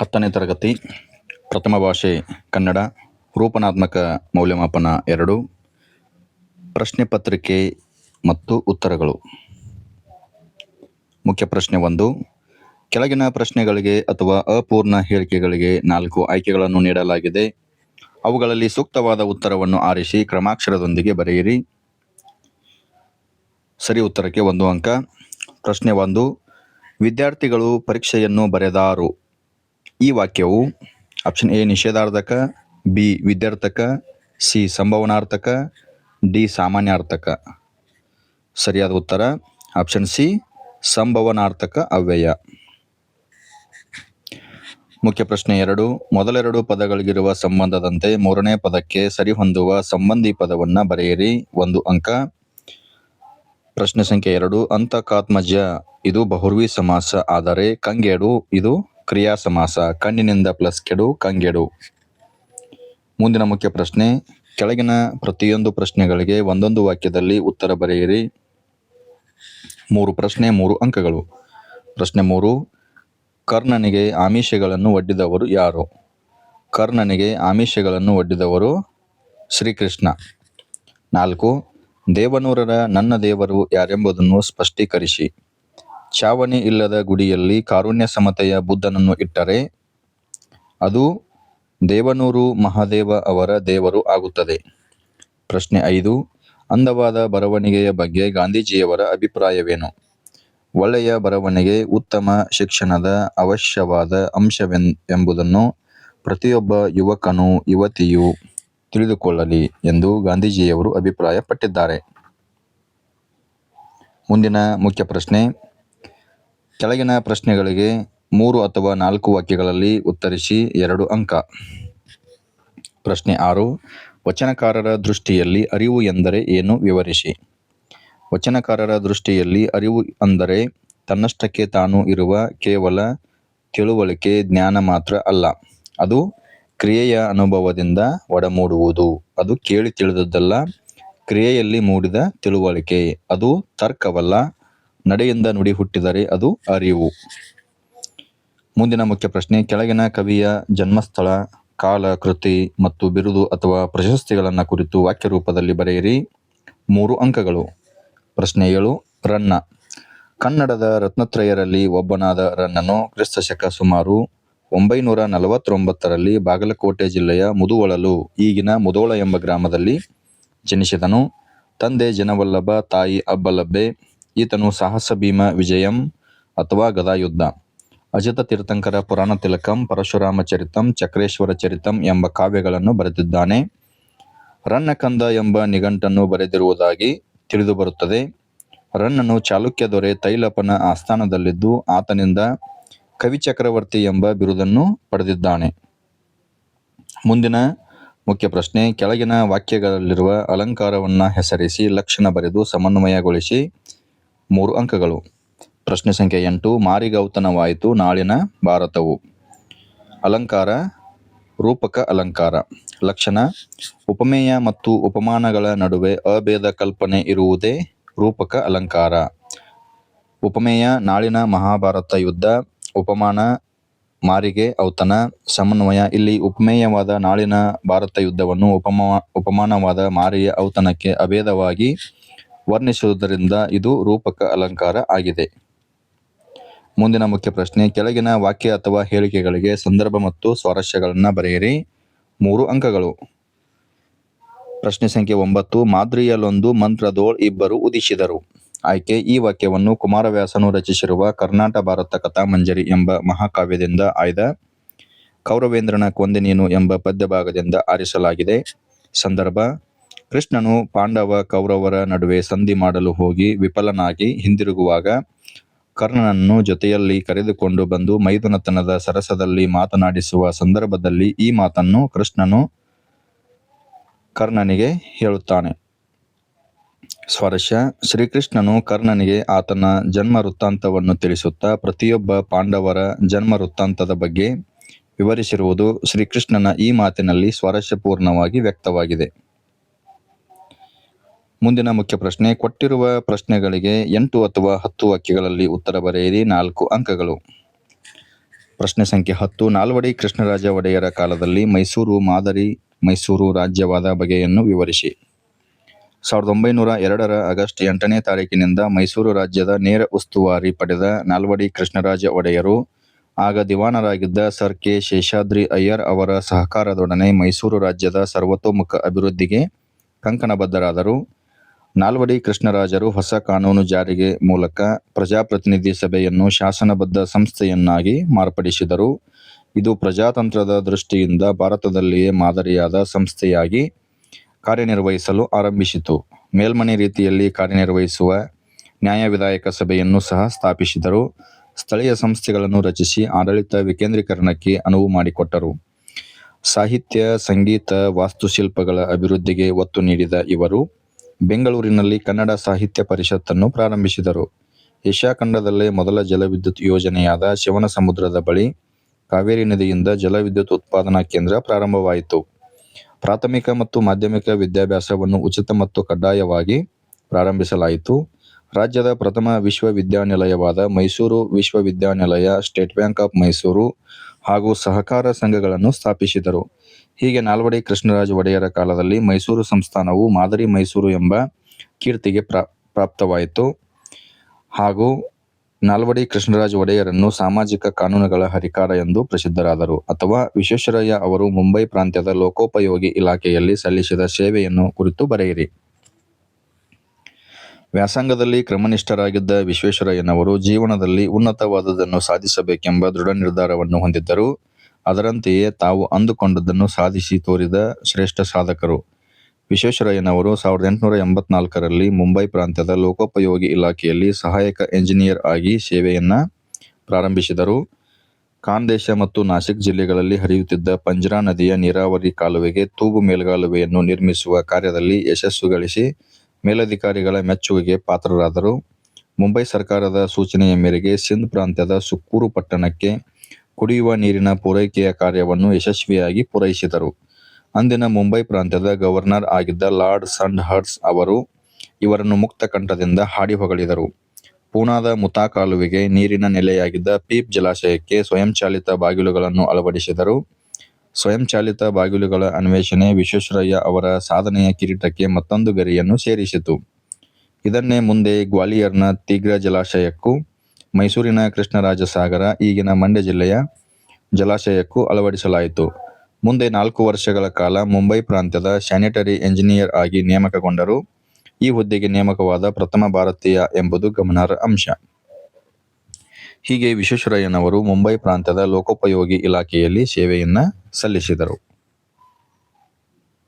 ಹತ್ತನೇ ತರಗತಿ, ಪ್ರಥಮ ಭಾಷೆ ಕನ್ನಡ, ರೂಪನಾತ್ಮಕ ಮೌಲ್ಯಮಾಪನ ಎರಡು, ಪ್ರಶ್ನೆ ಪತ್ರಿಕೆ ಮತ್ತು ಉತ್ತರಗಳು. ಮುಖ್ಯ ಪ್ರಶ್ನೆ ಒಂದು, ಕೆಳಗಿನ ಪ್ರಶ್ನೆಗಳಿಗೆ ಅಥವಾ ಅಪೂರ್ಣ ಹೇಳಿಕೆಗಳಿಗೆ ನಾಲ್ಕು ಆಯ್ಕೆಗಳನ್ನು ನೀಡಲಾಗಿದೆ. ಅವುಗಳಲ್ಲಿ ಸೂಕ್ತವಾದ ಉತ್ತರವನ್ನು ಆರಿಸಿ ಕ್ರಮಾಕ್ಷರದೊಂದಿಗೆ ಬರೆಯಿರಿ. ಸರಿ, ಉತ್ತರಕ್ಕೆ ಒಂದು ಅಂಕ. ಪ್ರಶ್ನೆ ಒಂದು, ವಿದ್ಯಾರ್ಥಿಗಳು ಪರೀಕ್ಷೆಯನ್ನು ಬರೆದಾರು ಈ ವಾಕ್ಯವು ಆಪ್ಷನ್ ಎ ನಿಷೇಧಾರ್ಥಕ ಬಿ ವಿದ್ಯಾರ್ಥಕ ಸಿ ಸಂಭವನಾರ್ಥಕ ಡಿ ಸಾಮಾನ್ಯಾರ್ಥಕ. ಸರಿಯಾದ ಉತ್ತರ? ಆಪ್ಷನ್ ಸಿ ಸಂಭವನಾರ್ಥಕ ಅವ್ಯಯ. ಮುಖ್ಯ ಪ್ರಶ್ನೆ ಎರಡು. ಮೊದಲೆರಡು ಪದಗಳಿಗಿರುವ ಸಂಬಂಧದಂತೆ ಮೂರನೇ ಪದಕ್ಕೆ ಸರಿಹೊಂದುವ ಸಂಬಂಧಿ ಪದವನ್ನು ಬರೆಯಿರಿ. ಒಂದು ಅಂಕ. ಪ್ರಶ್ನೆ ಸಂಖ್ಯೆ ಎರಡು. ಅಂತಕಾತ್ಮಜ ಇದು ಬಹುರ್ವಿ ಸಮಾಸ, ಆದರೆ ಕಂಗೆಡು, ಇದು ಕ್ರಿಯಾ ಸಮಾಸ ಕಣ್ಣಿನಿಂದ ಪ್ಲಸ್ ಕೆಡು, ಕಂಗೆಡು. ಮುಂದಿನ ಮುಖ್ಯ ಪ್ರಶ್ನೆ, ಕೆಳಗಿನ ಪ್ರತಿಯೊಂದು ಪ್ರಶ್ನೆಗಳಿಗೆ ಒಂದೊಂದು ವಾಕ್ಯದಲ್ಲಿ ಉತ್ತರ ಬರೆಯಿರಿ. ಮೂರು ಪ್ರಶ್ನೆ, ಮೂರು ಅಂಕಗಳು. ಪ್ರಶ್ನೆ ಮೂರು, ಕರ್ಣನಿಗೆ ಆಮಿಷಗಳನ್ನು ಒಡ್ಡಿದವರು ಯಾರು? ಕರ್ಣನಿಗೆ ಆಮಿಷಗಳನ್ನು ಒಡ್ಡಿದವರು ಶ್ರೀಕೃಷ್ಣ. ನಾಲ್ಕು, ದೇವನೂರರ ನನ್ನ ದೇವರು ಯಾರೆಂಬುದನ್ನು ಸ್ಪಷ್ಟೀಕರಿಸಿ. ಚಾವಣಿ ಇಲ್ಲದ ಗುಡಿಯಲ್ಲಿ ಕಾರುಣ್ಯ ಸಮತೆಯ ಬುದ್ಧನನ್ನು ಇಟ್ಟರೆ ಅದು ದೇವನೂರು ಮಹಾದೇವ ಅವರ ದೇವರು ಆಗುತ್ತದೆ. ಪ್ರಶ್ನೆ ಐದು, ಅಂದವಾದ ಬರವಣಿಗೆಯ ಬಗ್ಗೆ ಗಾಂಧೀಜಿಯವರ ಅಭಿಪ್ರಾಯವೇನು? ಒಳ್ಳೆಯ ಬರವಣಿಗೆ ಉತ್ತಮ ಶಿಕ್ಷಣದ ಅವಶ್ಯವಾದ ಅಂಶವೆನ್ ಎಂಬುದನ್ನು ಪ್ರತಿಯೊಬ್ಬ ಯುವಕನು, ಯುವತಿಯು ತಿಳಿದುಕೊಳ್ಳಲಿ ಎಂದು ಗಾಂಧೀಜಿಯವರು ಅಭಿಪ್ರಾಯಪಟ್ಟಿದ್ದಾರೆ. ಮುಂದಿನ ಮುಖ್ಯ ಪ್ರಶ್ನೆ ಕೆಳಗಿನ ಪ್ರಶ್ನೆಗಳಿಗೆ ಮೂರು ಅಥವಾ ನಾಲ್ಕು ವಾಕ್ಯಗಳಲ್ಲಿ ಉತ್ತರಿಸಿ ಎರಡು ಅಂಕ. ಪ್ರಶ್ನೆ ಆರು, ವಚನಕಾರರ ದೃಷ್ಟಿಯಲ್ಲಿ ಅರಿವು ಎಂದರೆ ಏನು ವಿವರಿಸಿ. ವಚನಕಾರರ ದೃಷ್ಟಿಯಲ್ಲಿ ಅರಿವು ಅಂದರೆ ತನ್ನಷ್ಟಕ್ಕೆ ತಾನು ಇರುವ ಕೇವಲ ತಿಳುವಳಿಕೆ, ಜ್ಞಾನ ಮಾತ್ರ ಅಲ್ಲ. ಅದು ಕ್ರಿಯೆಯ ಅನುಭವದಿಂದ ಒಡಮೂಡುವುದು. ಅದು ಕೇಳಿ ತಿಳಿದದ್ದಲ್ಲ, ಕ್ರಿಯೆಯಲ್ಲಿ ಮೂಡಿದ ತಿಳುವಳಿಕೆ. ಅದು ತರ್ಕವಲ್ಲ ನಡೆಯಿಂದ ನುಡಿ ಹುಟ್ಟಿದರೆ ಅದು ಅರಿವು. ಮುಂದಿನ ಮುಖ್ಯ ಪ್ರಶ್ನೆ, ಕೆಳಗಿನ ಕವಿಯ ಜನ್ಮಸ್ಥಳ, ಕಾಲ, ಕೃತಿ ಮತ್ತು ಬಿರುದು ಅಥವಾ ಪ್ರಶಸ್ತಿಗಳನ್ನು ಕುರಿತು ವಾಕ್ಯ ರೂಪದಲ್ಲಿ ಬರೆಯಿರಿ. ಮೂರು ಅಂಕಗಳು. ಪ್ರಶ್ನೆ ಏಳು, ರನ್ನ. ಕನ್ನಡದ ರತ್ನತ್ರಯರಲ್ಲಿ ಒಬ್ಬನಾದ ರನ್ನನು ಕ್ರಿಸ್ತಶಕ ಸುಮಾರು ಒಂಬೈನೂರ ನಲವತ್ತೊಂಬತ್ತರಲ್ಲಿ ಬಾಗಲಕೋಟೆ ಜಿಲ್ಲೆಯ ಮುದುವಳಲು, ಈಗಿನ ಮುದೋಳ ಎಂಬ ಗ್ರಾಮದಲ್ಲಿ ಜನಿಸಿದನು. ತಂದೆ ಜನವಲ್ಲಭ, ತಾಯಿ ಅಬ್ಬಲಬ್ಬೆ ಈತನು ಸಾಹಸ ಭೀಮ ವಿಜಯಂ ಅಥವಾ ಗದಾಯುದ್ಧ. ಅಜಿತ ತೀರ್ಥಂಕರ ಪುರಾಣ ತಿಲಕಂ, ಪರಶುರಾಮ ಚರಿತಂ, ಚಕ್ರೇಶ್ವರ ಚರಿತಂ ಎಂಬ ಕಾವ್ಯಗಳನ್ನು ಬರೆದಿದ್ದಾನೆ. ರನ್ನಕಂದ ಎಂಬ ನಿಘಂಟನ್ನು ಬರೆದಿರುವುದಾಗಿ ತಿಳಿದುಬರುತ್ತದೆ. ರನ್ನನು ಚಾಲುಕ್ಯ ದೊರೆ ತೈಲಪನ ಆಸ್ಥಾನದಲ್ಲಿದ್ದು ಆತನಿಂದ ಕವಿ ಚಕ್ರವರ್ತಿ ಎಂಬ ಬಿರುದನ್ನು ಪಡೆದಿದ್ದಾನೆ. ಮುಂದಿನ ಮುಖ್ಯ ಪ್ರಶ್ನೆ, ಕೆಳಗಿನ ವಾಕ್ಯಗಳಲ್ಲಿರುವ ಅಲಂಕಾರವನ್ನು ಹೆಸರಿಸಿ ಲಕ್ಷಣ ಬರೆದು ಸಮನ್ವಯಗೊಳಿಸಿ ಮೂರು ಅಂಕಗಳು. ಪ್ರಶ್ನೆ ಸಂಖ್ಯೆ ಎಂಟು, ಮಾರಿಗೌತನವಾಯಿತು, ನಾಳಿನ ಭಾರತವು. ಅಲಂಕಾರ, ರೂಪಕ ಅಲಂಕಾರ. ಲಕ್ಷಣ, ಉಪಮೇಯ ಮತ್ತು ಉಪಮಾನಗಳ ನಡುವೆ ಅಭೇದ ಕಲ್ಪನೆ ಇರುವುದೇ ರೂಪಕ ಅಲಂಕಾರ. ಉಪಮೇಯ, ನಾಳಿನ ಮಹಾಭಾರತ ಯುದ್ಧ, ಉಪಮಾನ, ಮಾರಿಗೆ ಔತನ ಸಮನ್ವಯ. ಇಲ್ಲಿ ಉಪಮೇಯವಾದ ನಾಳಿನ ಭಾರತ ಯುದ್ಧವನ್ನು ಉಪಮಾ, ಉಪಮಾನವಾದ ಮಾರಿಯ ಔತಣಕ್ಕೆ ಅಭೇದವಾಗಿ ವರ್ಣಿಸುವುದರಿಂದ ಇದು ರೂಪಕ ಅಲಂಕಾರ ಆಗಿದೆ. ಮುಂದಿನ ಮುಖ್ಯ ಪ್ರಶ್ನೆ, ಕೆಳಗಿನ ವಾಕ್ಯ ಅಥವಾ ಹೇಳಿಕೆಗಳಿಗೆ ಸಂದರ್ಭ ಮತ್ತು ಸ್ವಾರಸ್ಯಗಳನ್ನು ಬರೆಯಿರಿ. ಮೂರು ಅಂಕಗಳು. ಪ್ರಶ್ನೆ ಸಂಖ್ಯೆ ಒಂಬತ್ತು, ಮಾದ್ರಿಯಲ್ಲೊಂದು ಮಂತ್ರದೋಳ್ ಇಬ್ಬರು ಉದಿಸಿದರು. ಆಯ್ಕೆ, ಈ ವಾಕ್ಯವನ್ನು ಕುಮಾರವ್ಯಾಸನು ರಚಿಸಿರುವ ಕರ್ನಾಟಕ ಭಾರತ ಕಥಾಮಂಜರಿ ಎಂಬ ಮಹಾಕಾವ್ಯದಿಂದ ಆಯ್ದ. ಕೌರವೇಂದ್ರನ ಕೊಂದಿನೇನು ನೀನು ಎಂಬ ಪದ್ಯಭಾಗದಿಂದ ಆರಿಸಲಾಗಿದೆ. ಸಂದರ್ಭ ಕೃಷ್ಣನು ಪಾಂಡವ ಕೌರವರ ನಡುವೆ ಸಂಧಿ ಮಾಡಲು ಹೋಗಿ ವಿಫಲನಾಗಿ ಹಿಂದಿರುಗುವಾಗ ಕರ್ಣನನ್ನು ಜೊತೆಯಲ್ಲಿ ಕರೆದುಕೊಂಡು ಬಂದು ಮೈದುನತನದ ಸರಸದಲ್ಲಿ ಮಾತನಾಡಿಸುವ ಸಂದರ್ಭದಲ್ಲಿ ಈ ಮಾತನ್ನು ಕೃಷ್ಣನು ಕರ್ಣನಿಗೆ ಹೇಳುತ್ತಾನೆ. ಸ್ವರಶ ಶ್ರೀಕೃಷ್ಣನು ಕರ್ಣನಿಗೆ ಆತನ ಜನ್ಮ ವೃತ್ತಾಂತವನ್ನು ತಿಳಿಸುತ್ತಾ ಪ್ರತಿಯೊಬ್ಬ ಪಾಂಡವರ ಜನ್ಮ ವೃತ್ತಾಂತದ ಬಗ್ಗೆ ವಿವರಿಸಿರುವುದು ಶ್ರೀಕೃಷ್ಣನ ಈ ಮಾತಿನಲ್ಲಿ ಸ್ವಾರಸ್ಯಪೂರ್ಣವಾಗಿ ವ್ಯಕ್ತವಾಗಿದೆ. ಮುಂದಿನ ಮುಖ್ಯ ಪ್ರಶ್ನೆ, ಕೊಟ್ಟಿರುವ ಪ್ರಶ್ನೆಗಳಿಗೆ ಎಂಟು ಅಥವಾ ಹತ್ತು ವಾಕ್ಯಗಳಲ್ಲಿ ಉತ್ತರ ಬರೆಯಿರಿ. ನಾಲ್ಕು ಅಂಕಗಳು. ಪ್ರಶ್ನೆ ಸಂಖ್ಯೆ ಹತ್ತು, ನಾಲ್ವಡಿ ಕೃಷ್ಣರಾಜ ಒಡೆಯರ ಕಾಲದಲ್ಲಿ ಮೈಸೂರು ಮಾದರಿ ಮೈಸೂರು ರಾಜ್ಯವಾದ ಬಗೆಯನ್ನು ವಿವರಿಸಿ. ಸಾವಿರದ ಒಂಬೈನೂರ ಎರಡರ ಆಗಸ್ಟ್ ಎಂಟನೇ ತಾರೀಕಿನಿಂದ ಮೈಸೂರು ರಾಜ್ಯದ ನೇರ ಉಸ್ತುವಾರಿ ಪಡೆದ ನಾಲ್ವಡಿ ಕೃಷ್ಣರಾಜ ಒಡೆಯರು, ಆಗ ದಿವಾನರಾಗಿದ್ದ ಸರ್ ಕೆ ಶೇಷಾದ್ರಿ ಅಯ್ಯರ್ ಅವರ ಸಹಕಾರದೊಡನೆ ಮೈಸೂರು ರಾಜ್ಯದ ಸರ್ವತೋಮುಖ ಅಭಿವೃದ್ಧಿಗೆ ಕಂಕಣಬದ್ಧರಾದರು. ನಾಲ್ವಡಿ ಕೃಷ್ಣರಾಜರು ಹೊಸ ಕಾನೂನು ಜಾರಿಗೆ ಮೂಲಕ ಪ್ರಜಾಪ್ರತಿನಿಧಿ ಸಭೆಯನ್ನು ಶಾಸನಬದ್ಧ ಸಂಸ್ಥೆಯನ್ನಾಗಿ ಮಾರ್ಪಡಿಸಿದರು. ಇದು ಪ್ರಜಾತಂತ್ರದ ದೃಷ್ಟಿಯಿಂದ ಭಾರತದಲ್ಲಿಯೇ ಮಾದರಿಯಾದ ಸಂಸ್ಥೆಯಾಗಿ ಕಾರ್ಯನಿರ್ವಹಿಸಲು ಆರಂಭಿಸಿತು. ಮೇಲ್ಮನೆ ರೀತಿಯಲ್ಲಿ ಕಾರ್ಯನಿರ್ವಹಿಸುವ ನ್ಯಾಯ ವಿಧಾಯಕ ಸಭೆಯನ್ನು ಸಹ ಸ್ಥಾಪಿಸಿದರು. ಸ್ಥಳೀಯ ಸಂಸ್ಥೆಗಳನ್ನು ರಚಿಸಿ ಆಡಳಿತ ವಿಕೇಂದ್ರೀಕರಣಕ್ಕೆ ಅನುವು ಮಾಡಿಕೊಟ್ಟರು. ಸಾಹಿತ್ಯ, ಸಂಗೀತ, ವಾಸ್ತುಶಿಲ್ಪಗಳ ಅಭಿವೃದ್ಧಿಗೆ ಒತ್ತು ನೀಡಿದ ಇವರು ಬೆಂಗಳೂರಿನಲ್ಲಿ ಕನ್ನಡ ಸಾಹಿತ್ಯ ಪರಿಷತ್ತನ್ನು ಪ್ರಾರಂಭಿಸಿದರು. ಏಷ್ಯಾ ಖಂಡದಲ್ಲೇ ಮೊದಲ ಜಲವಿದ್ಯುತ್ ಯೋಜನೆಯಾದ ಶಿವನ ಸಮುದ್ರದ ಬಳಿ ಕಾವೇರಿ ನದಿಯಿಂದ ಜಲವಿದ್ಯುತ್ ಉತ್ಪಾದನಾ ಕೇಂದ್ರ ಪ್ರಾರಂಭವಾಯಿತು. ಪ್ರಾಥಮಿಕ ಮತ್ತು ಮಾಧ್ಯಮಿಕ ವಿದ್ಯಾಭ್ಯಾಸವನ್ನು ಉಚಿತ ಮತ್ತು ಕಡ್ಡಾಯವಾಗಿ ಪ್ರಾರಂಭಿಸಲಾಯಿತು. ರಾಜ್ಯದ ಪ್ರಥಮ ವಿಶ್ವವಿದ್ಯಾನಿಲಯವಾದ ಮೈಸೂರು ವಿಶ್ವವಿದ್ಯಾನಿಲಯ, ಸ್ಟೇಟ್ ಬ್ಯಾಂಕ್ ಆಫ್ ಮೈಸೂರು ಹಾಗೂ ಸಹಕಾರ ಸಂಘಗಳನ್ನು ಸ್ಥಾಪಿಸಿದರು. ಹೀಗೆ ನಾಲ್ವಡಿ ಕೃಷ್ಣರಾಜ ಒಡೆಯರ ಕಾಲದಲ್ಲಿ ಮೈಸೂರು ಸಂಸ್ಥಾನವು ಮಾದರಿ ಮೈಸೂರು ಎಂಬ ಕೀರ್ತಿಗೆ ಪ್ರಾ, ಪ್ರಾಪ್ತವಾಯಿತು. ಹಾಗೂ ನಾಲ್ವಡಿ ಕೃಷ್ಣರಾಜ ಒಡೆಯರನ್ನು ಸಾಮಾಜಿಕ ಕಾನೂನುಗಳ ಹರಿಕಾರ ಎಂದು ಪ್ರಸಿದ್ಧರಾದರು. ಅಥವಾ ವಿಶ್ವೇಶ್ವರಯ್ಯ ಅವರು ಮುಂಬೈ ಪ್ರಾಂತ್ಯದ ಲೋಕೋಪಯೋಗಿ ಇಲಾಖೆಯಲ್ಲಿ ಸಲ್ಲಿಸಿದ ಸೇವೆಯನ್ನು ಕುರಿತು ಬರೆಯಿರಿ. ವ್ಯಾಸಂಗದಲ್ಲಿ ಕ್ರಮನಿಷ್ಠರಾಗಿದ್ದ ವಿಶ್ವೇಶ್ವರಯ್ಯನವರು ಜೀವನದಲ್ಲಿ ಉನ್ನತವಾದದನ್ನು ಸಾಧಿಸಬೇಕೆಂಬ ದೃಢ ನಿರ್ಧಾರವನ್ನು ಹೊಂದಿದ್ದರು. ಅದರಂತೆಯೇ ತಾವು ಅಂದುಕೊಂಡದ್ದನ್ನು ಸಾಧಿಸಿ ತೋರಿದ ಶ್ರೇಷ್ಠ ಸಾಧಕರು. ವಿಶ್ವೇಶ್ವರಯ್ಯನವರು ಸಾವಿರದ ಎಂಟುನೂರ ಎಂಬತ್ನಾಲ್ಕರಲ್ಲಿ ಮುಂಬೈ ಪ್ರಾಂತ್ಯದ ಲೋಕೋಪಯೋಗಿ ಇಲಾಖೆಯಲ್ಲಿ ಸಹಾಯಕ ಎಂಜಿನಿಯರ್ ಆಗಿ ಸೇವೆಯನ್ನು ಪ್ರಾರಂಭಿಸಿದರು. ಖಾನ್ದೇಶ ಮತ್ತು ನಾಸಿಕ್ ಜಿಲ್ಲೆಗಳಲ್ಲಿ ಹರಿಯುತ್ತಿದ್ದ ಪಂಜ್ರಾ ನದಿಯ ನೀರಾವರಿ ಕಾಲುವೆಗೆ ತೂಗು ಮೇಲ್ಗಾಲುವೆಯನ್ನು ನಿರ್ಮಿಸುವ ಕಾರ್ಯದಲ್ಲಿ ಯಶಸ್ಸು ಗಳಿಸಿ ಮೇಲಧಿಕಾರಿಗಳ ಮೆಚ್ಚುಗೆಗೆ ಪಾತ್ರರಾದರು. ಮುಂಬೈ ಸರ್ಕಾರದ ಸೂಚನೆಯ ಮೇರೆಗೆ ಸಿಂಧ್ ಪ್ರಾಂತ್ಯದ ಸುಕ್ಕೂರು ಪಟ್ಟಣಕ್ಕೆ ಕುಡಿಯುವ ನೀರಿನ ಪೂರೈಕೆಯ ಕಾರ್ಯವನ್ನು ಯಶಸ್ವಿಯಾಗಿ ಪೂರೈಸಿದರು. ಅಂದಿನ ಮುಂಬೈ ಪ್ರಾಂತ್ಯದ ಗವರ್ನರ್ ಆಗಿದ್ದ ಲಾರ್ಡ್ ಸಂಡ್ ಹರ್ಟ್ಸ್ ಅವರು ಇವರನ್ನು ಮುಕ್ತ ಕಂಠದಿಂದ ಹಾಡಿ ಹೊಗಳಿದರು ಪೂನಾದ ಮುತಾ ಕಾಲುವೆಗೆ ನೀರಿನ ನೆಲೆಯಾಗಿದ್ದ ಪೀಪ್ ಜಲಾಶಯಕ್ಕೆ ಸ್ವಯಂಚಾಲಿತ ಬಾಗಿಲುಗಳನ್ನು ಅಳವಡಿಸಿದರು. ಸ್ವಯಂಚಾಲಿತ ಬಾಗಿಲುಗಳ ಅನ್ವೇಷಣೆ ವಿಶ್ವೇಶ್ವರಯ್ಯ ಅವರ ಸಾಧನೆಯ ಕಿರೀಟಕ್ಕೆ ಮತ್ತೊಂದು ಗರಿಯನ್ನು ಸೇರಿಸಿತು. ಇದನ್ನೇ ಮುಂದೆ ಗ್ವಾಲಿಯರ್ನ ತೀಗ್ರ ಜಲಾಶಯಕ್ಕೂ ಮೈಸೂರಿನ ಕೃಷ್ಣರಾಜ ಸಾಗರ ಈಗಿನ ಮಂಡ್ಯ ಜಿಲ್ಲೆಯ ಜಲಾಶಯಕ್ಕೂ ಅಳವಡಿಸಲಾಯಿತು. ಮುಂದೆ ನಾಲ್ಕು ವರ್ಷಗಳ ಕಾಲ ಮುಂಬೈ ಪ್ರಾಂತ್ಯದ ಸ್ಯಾನಿಟರಿ ಎಂಜಿನಿಯರ್ ಆಗಿ ನೇಮಕಗೊಂಡರು. ಈ ಹುದ್ದೆಗೆ ನೇಮಕವಾದ ಪ್ರಥಮ ಭಾರತೀಯ ಎಂಬುದು ಗಮನಾರ್ಹ ಅಂಶ. ಹೀಗೆ ವಿಶ್ವೇಶ್ವರಯ್ಯನವರು ಮುಂಬೈ ಪ್ರಾಂತ್ಯದ ಲೋಕೋಪಯೋಗಿ ಇಲಾಖೆಯಲ್ಲಿ ಸೇವೆಯನ್ನು ಸಲ್ಲಿಸಿದರು.